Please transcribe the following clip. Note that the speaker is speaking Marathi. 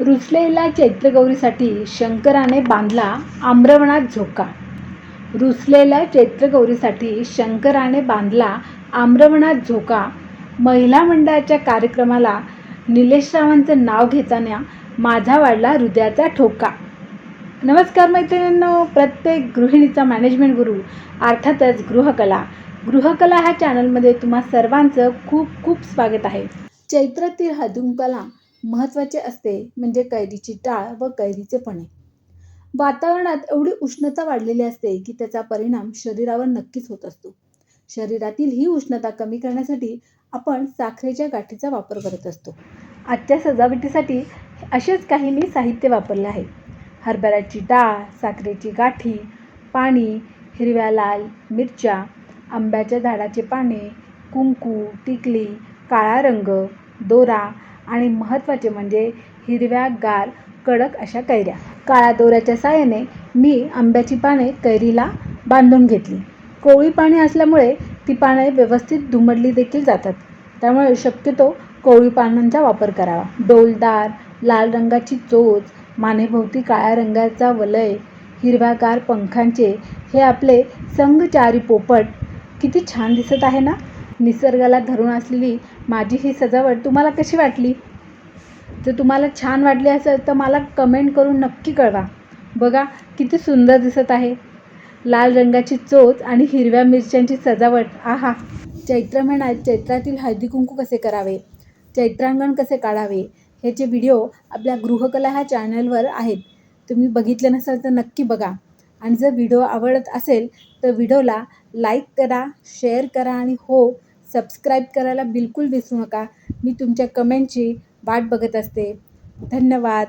रुसलेल्या चैत्रगौरीसाठी शंकराने बांधला आम्रवणात झोका. रुसलेल्या चैत्रगौरीसाठी शंकराने बांधला आम्रवणात झोका. महिला मंडळाच्या कार्यक्रमाला निलेशरावांचं नाव घेताना माझा वाढला हृदयाचा ठोका. नमस्कार मैत्रिणींनो प्रत्येक गृहिणीचा मॅनेजमेंट गुरु अर्थातच गृहकला. गृहकला ह्या चॅनलमध्ये तुम्हा सर्वांचं खूप खूप स्वागत आहे. चैत्रातील हदुमकला महत्त्वाचे असते म्हणजे कैरीची टाळ व कैरीचे पणे. वातावरणात एवढी उष्णता वाढलेली असते की त्याचा परिणाम शरीरावर नक्कीच होत असतो. शरीरातील ही उष्णता कमी करण्यासाठी आपण साखरेच्या गाठीचा वापर करत असतो. आजच्या सजावटीसाठी असेच काही मी साहित्य वापरले आहे. हरभऱ्याची डाळ साखरेची गाठी पाणी हिरव्या लाल मिरच्या आंब्याच्या झाडाचे पाने कुंकू टिकली काळा रंग दोरा आणि महत्त्वाचे म्हणजे हिरव्या गार कडक अशा कैऱ्या. काळ्या दोऱ्याच्या साहाय्याने मी आंब्याची पाने कैरीला बांधून घेतली. कोवळी पाने असल्यामुळे ती पाने व्यवस्थित दुमडली देखील जातात. त्यामुळे शक्यतो कोवळी पानांचा वापर करावा. डोलदार लाल रंगाची चोच मानेभोवती काळ्या रंगाचा वलय हिरव्यागार पंखांचे हे आपले संघचारी पोपट किती छान दिसत आहे ना? निसर्गाला धरून असलेली माझी ही सजावट तुम्हाला कशी वाटली? जर तुम्हाला छान वाटली असेल तर मला कमेंट करून नक्की कळवा. बघा किती सुंदर दिसत आहे. लाल रंगाची चोच आणि हिरव्या मिरच्यांची सजावट. आहा. चैत्र महिन्यात चैत्रातील हळदी कुंकू कसे करावे? चैत्रांगण कसे काढावे? ह्याचे व्हिडिओ आपल्या गृहकला ह्या चॅनलवर आहेत. तुम्ही बघितले नसाल तर नक्की बघा. आणि जर व्हिडिओ आवडत असेल तर व्हिडिओला लाईक करा शेअर करा आणि हो सबस्क्राईब करायला बिलकुल विसरू नका. मी तुमच्या कमेंटची वाट बघत असते. धन्यवाद.